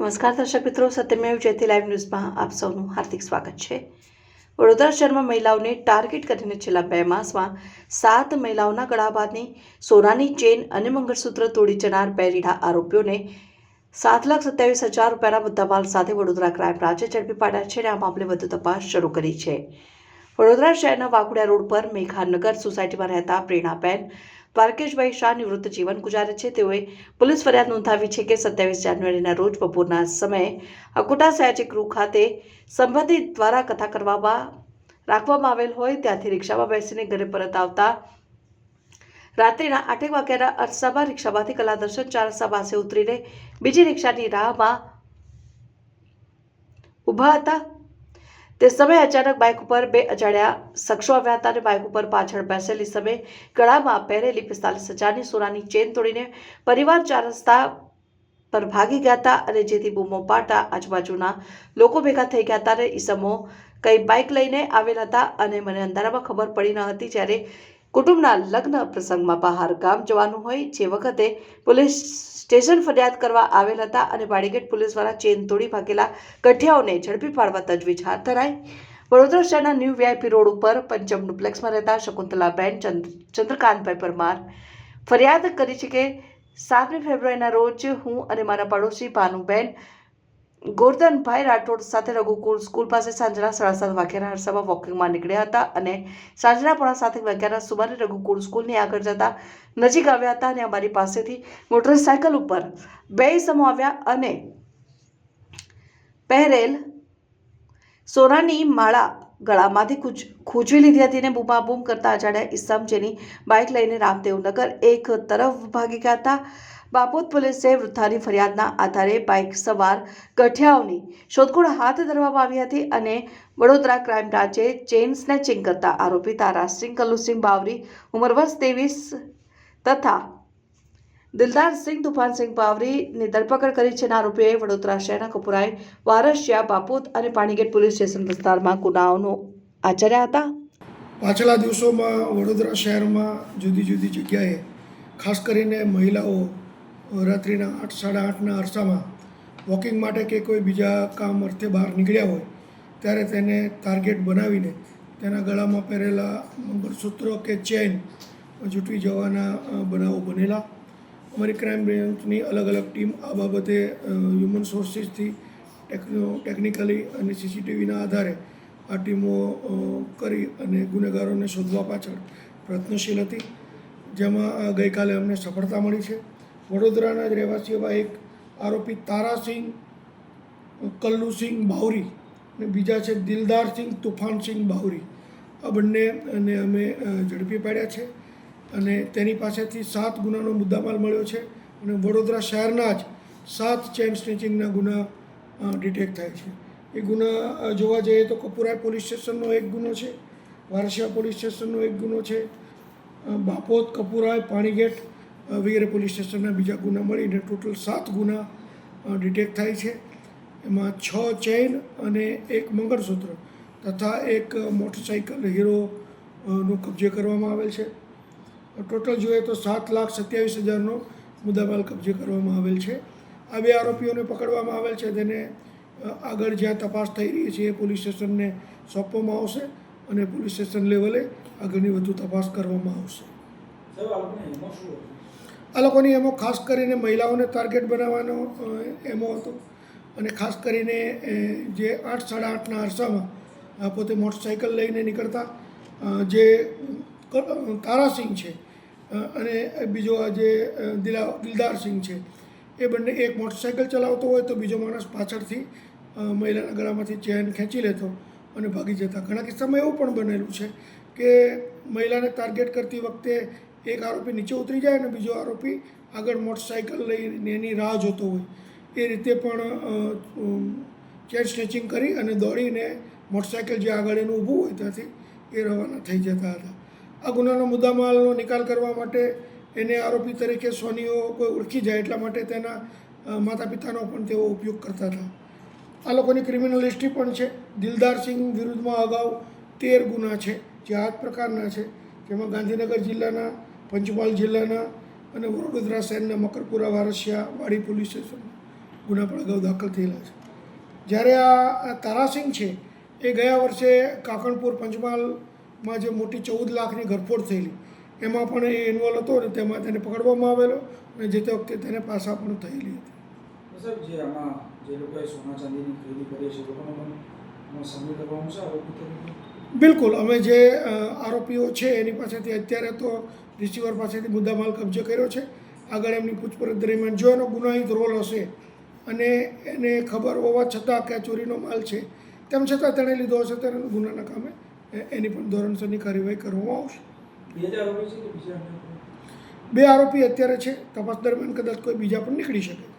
નમસ્કાર દર્શક મિત્રો, સત્યમેવ જયતે લાઈવ ન્યૂઝમાં આપ સૌનું હાર્દિક સ્વાગત છે. વડોદરા શહેરમાં મહિલાઓને ટાર્ગેટ કરીને છેલ્લા બે માસમાં સાત મહિલાઓના ગળા બાદની સોનાની ચેન અને મંગળસૂત્ર તોડી જનાર બે રીઢા આરોપીઓને સાત લાખ સત્યાવીસ હજાર રૂપિયાના મુદ્દામાલ સાથે વડોદરા ક્રાઇમ બ્રાન્ચે ઝડપી પાડ્યા છે અને આ મામલે વધુ તપાસ શરૂ કરી છે. વડોદરા શહેરના વાઘોડિયા રોડ પર મેઘાનગર સોસાયટીમાં રહેતા પ્રેરણાબેન દ્વારકેશભાઈ શાહ નિવૃત્ત જીવન ગુજારે છે. તેઓએ પોલીસ ફરિયાદ નોંધાવી છે કે સત્યાવીસ જાન્યુઆરીના રોજ બપોરના સમયે અકોટા સયાજી ગૃહ ખાતે સંબંધિત દ્વારા કથા કરવામાં રાખવામાં આવેલ હોય ત્યાંથી રિક્ષામાં બેસીને ઘરે પરત આવતા રાત્રિના આઠેક વાગ્યાના અરસામાં રિક્ષામાંથી કલાદર્શન દર્શન રસ્તા પાસે ઉતરીને બીજી રિક્ષાની રાહમાં ઊભા હતા. તે સમયે અચાનક બાઇક ઉપર બે અજાણ્યા શખ્સો આવ્યા હતા અને બાઇક ઉપર પાછળ બેસેલી સમયે ગળામાં પહેરેલી પિસ્તાલીસ હજારની સોનાની ચેન તોડીને પરિવાર ચાર રસ્તા પર ભાગી ગયા હતા અને જેથી બૂમો પાડતા આજુબાજુના લોકો ભેગા થઈ ગયા હતા અને ઈસમો કઈ બાઇક લઈને આવેલા હતા અને મને અંધારામાં ખબર પડી ન હતી જ્યારે કુટુંબના લગ્ન પ્રસંગમાં બહાર ગામ જવાનું હોય જે વખતે પોલીસ સ્ટેશન ફરિયાદ કરવા આવેલ હતા અને બાડીગેટ પોલીસ દ્વારા ચેન તોડી ભાગેલા ગઠિયાઓને ઝડપી પાડવા તજવીજ હાથ ધરાઈ. વડોદરા શહેરના ન્યૂ વીઆઈપી રોડ ઉપર પંચમ ડુપ્લેક્સમાં રહેતા શકુંતલાબેન ચંદ્રકાંતભાઈ પરમાર ફરિયાદ કરી છે કે સાતમી ફેબ્રુઆરીના રોજ હું અને મારા પડોશી ભાનુબેન ગોરધનભાઈ રાઠોડ સાથે રઘુકુળ સ્કૂલ પાસે સાંજના સાડા સાત વાગ્યાના અરસામાં વોકિંગમાં નીકળ્યા હતા અને સાંજના પોણા સાત વાગ્યાના સુમારે રઘુકુળ સ્કૂલની આગળ જતા નજીક આવ્યા હતા અને અમારી પાસેથી મોટરસાયકલ ઉપર બે સમો આવ્યા અને પહેરેલ સોનાની માળા ગળામાંથી ખૂંચ ખૂંચવી લીધી હતી અને બૂમાબૂમ કરતા અજાણ્યા ઇસમ જેની બાઇક લઈને રામદેવનગર એક તરફ ભાગી ગયા હતા. બાપોદ પોલીસે વૃદ્ધાની ફરિયાદના આધારે બાઇક સવાર ગઠિયાઓની શોધખોળ હાથ ધરવામાં આવી હતી અને વડોદરા ક્રાઇમ બ્રાન્ચે ચેઇન સ્નેચિંગ કરતા આરોપી તારાસિંહ કલ્લુસિંહ બાવરી, ઉંમર વર્ષ ત્રેવીસ તથા દિલદારસિંહ તુફાનસિંહ બાવરીની ધરપકડ કરી છે અને આરોપીએ વડોદરા શહેરના કપુરાએ વારસિયા, બાપોદ અને પાણીગેટ પોલીસ સ્ટેશન વિસ્તારમાં ગુનાઓનો આચર્યા હતા. પાછલા દિવસોમાં વડોદરા શહેરમાં જુદી જુદી જગ્યાએ ખાસ કરીને મહિલાઓ રાત્રિના આઠ, સાડા આઠના અરસામાં વોકિંગ માટે કે કોઈ બીજા કામ અર્થે બહાર નીકળ્યા હોય, ત્યારે તેને ટાર્ગેટ બનાવીને તેના ગળામાં પહેરેલા મંગળસૂત્રો કે ચેન જૂટવી જવાના બનાવો બનેલા. અમારી ક્રાઇમ બ્રાન્ચની અલગ અલગ ટીમ આ બાબતે હ્યુમન સોર્સિસથી ટેકનો ટેકનિકલી અને સીસીટીવીના આધારે આ ટીમો કરી અને ગુનેગારોને શોધવા પાછળ પ્રયત્નશીલ હતી, જેમાં ગઈકાલે અમને સફળતા મળી છે. વડોદરાના જ રહેવાસી એવા એક આરોપી તારાસિંહ, કલ્લુસિંહ બાવરી અને બીજા છે દિલદારસિંહ તુફાનસિંહ બાવરી. આ બંનેને અમે ઝડપી પાડ્યા છે અને તેની પાસેથી સાત ગુનાનો મુદ્દામાલ મળ્યો છે અને વડોદરા શહેરના જ સાત ચેન સ્નેચિંગના ગુના ડિટેક્ટ થાય છે. એ ગુના જોવા જઈએ તો કપુરા પોલીસ સ્ટેશનનો એક ગુનો છે, વારસિયા પોલીસ સ્ટેશનનો એક ગુનો છે બાપોત કપુરાય પાણીગેટ વગેરે પોલીસ સ્ટેશનના બીજા ગુના મળીને ટોટલ સાત ગુના ડિટેક્ટ થાય છે. એમાં છ ચેઇન અને એક મંગળસૂત્ર તથા એક મોટરસાઇકલ હીરો અ, નો કબજે કરવામાં આવેલ છે. ટોટલ જોઈએ તો સાત લાખ સત્યાવીસ હજારનો મુદ્દામાલ કબજે કરવામાં આવેલ છે. આ બે આરોપીઓને પકડવામાં આવેલ છે. તેને આગળ જ્યાં તપાસ થઈ રહી છે એ પોલીસ સ્ટેશનને સોંપવામાં આવશે અને પોલીસ સ્ટેશન લેવલે આગળની વધુ તપાસ કરવામાં આવશે. આ લોકોની એમો ખાસ કરીને મહિલાઓને ટાર્ગેટ બનાવવાનો એમો હતો. અને ખાસ કરીને જે આઠ, સાડા આઠના અરસામાં પોતે મોટરસાઇકલ લઈને નીકળતા જે તારાસિંહ છે અને બીજો જે દિલા દિલદારસિંહ છે, એ બંને એક મોટરસાઇકલ ચલાવતો હોય તો બીજો માણસ પાછળથી મહિલાના ગળામાંથી ચેન ખેંચી લેતો અને ભાગી જતા. ઘણા કિસ્સામાં એવું પણ બનેલું છે કે મહિલાને ટાર્ગેટ કરતી વખતે એક આરોપી નીચે ઉતરી જાય અને બીજો આરોપી આગળ મોટરસાઇકલ લઈને એની રાહ જોતો હોય. એ રીતે પણ ચેન સ્ટ્રેચિંગ કરી અને દોડીને મોટરસાઇકલ જે આગળ એનું ઊભું હોય ત્યાંથી એ રવાના થઈ જતા હતા. આ ગુનાનો મુદ્દામાલનો નિકાલ કરવા માટે એને આરોપી તરીકે સોનીઓ કોઈ ઓળખી જાય એટલા માટે તેના માતા પિતાનો પણ તેઓ ઉપયોગ કરતા હતા. આ લોકોની ક્રિમિનલ હિસ્ટ્રી પણ છે. દિલદારસિંહ વિરુદ્ધમાં અગાઉ તેર ગુના છે જે આ પ્રકારના છે. જેમાં ગાંધીનગર જિલ્લાના પંચમહાલ જિલ્લાના અને વડોદરા શહેરના મકરપુરા, વારસિયા, વાડી પોલીસ સ્ટેશન ગુના પણ અગાઉ દાખલ થયેલા છે. જ્યારે આ તારાસિંહ છે, એ ગયા વર્ષે કાકણપુર પંચમહાલમાં જે મોટી ચૌદ લાખની ઘરફોડ થયેલી, એમાં પણ એ ઇન્વોલ્વ હતો અને તેમાં તેને પકડવામાં આવેલો અને જે તે વખતે તેને પાસા પણ થયેલી હતી. સાહેબ, જે આમાં જે લોકોએ સોના ચાંદીની ખરીદી કરી છે લોકોનો પણ સામેલ કરવામાં તરીકે બિલકુલ અમે જે આરોપીઓ છે એની પાસેથી અત્યારે તો રિસીવર પાસેથી મુદ્દામાલ કબજે કર્યો છે. આગળ એમની પૂછપરછ દરમિયાન જો એનો ગુનાહિત રોલ હશે અને એને ખબર હોવા છતાં કે આ ચોરીનો માલ છે તેમ છતાં તેણે લીધો હશે ત્યારે ગુનાના કામે એની પણ ધોરણસરની કાર્યવાહી કરવામાં આવશે? બે આરોપી અત્યારે છે. તપાસ દરમિયાન કદાચ કોઈ બીજા પણ નીકળી શકે.